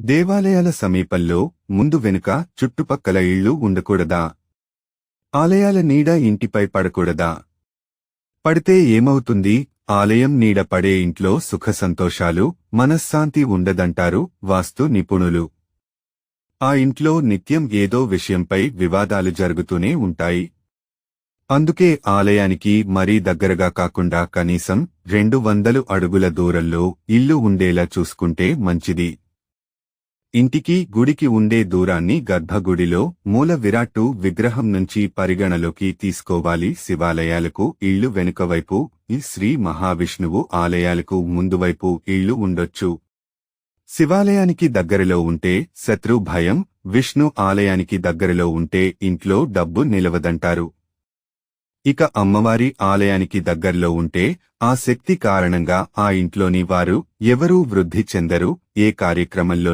దేవాలయాల సమీపంలో ముందు వెనుక చుట్టుపక్కల ఇళ్ళు ఉండకూడదా? ఆలయాల నీడ ఇంటిపై పడకూడదా? పడితే ఏమవుతుంది? ఆలయం నీడ పడే ఇంట్లో సుఖ సంతోషాలు మనశ్శాంతి ఉండదంటారు వాస్తు నిపుణులు. ఆ ఇంట్లో నిత్యం ఏదో విషయంపై వివాదాలు జరుగుతూనే ఉంటాయి. అందుకే ఆలయానికి మరీ దగ్గరగా కాకుండా కనీసం రెండు వందలు అడుగుల దూరంలో ఇల్లు ఉండేలా చూసుకుంటే మంచిది. ఇంటికి గుడికి ఉండే దూరాన్ని గర్భగుడిలో మూల విరాట్టు విగ్రహం నుంచి పరిగణలోకి తీసుకోవాలి. శివాలయాలకు ఇళ్ళు వెనుకవైపు ఈ శ్రీ మహావిష్ణువు ఆలయాలకు ముందువైపు ఇళ్ళు ఉండొచ్చు. శివాలయానికి దగ్గరలో ఉంటే శత్రు భయం విష్ణు ఆలయానికి దగ్గరలో ఉంటే ఇంట్లో డబ్బు నిలవదంటారు. ఇక అమ్మవారి ఆలయానికి దగ్గరలో ఉంటే ఆ శక్తి కారణంగా ఆ ఇంట్లోని వారు ఎవరూ వృద్ధి చెందరు ఏ కార్యక్రమంలో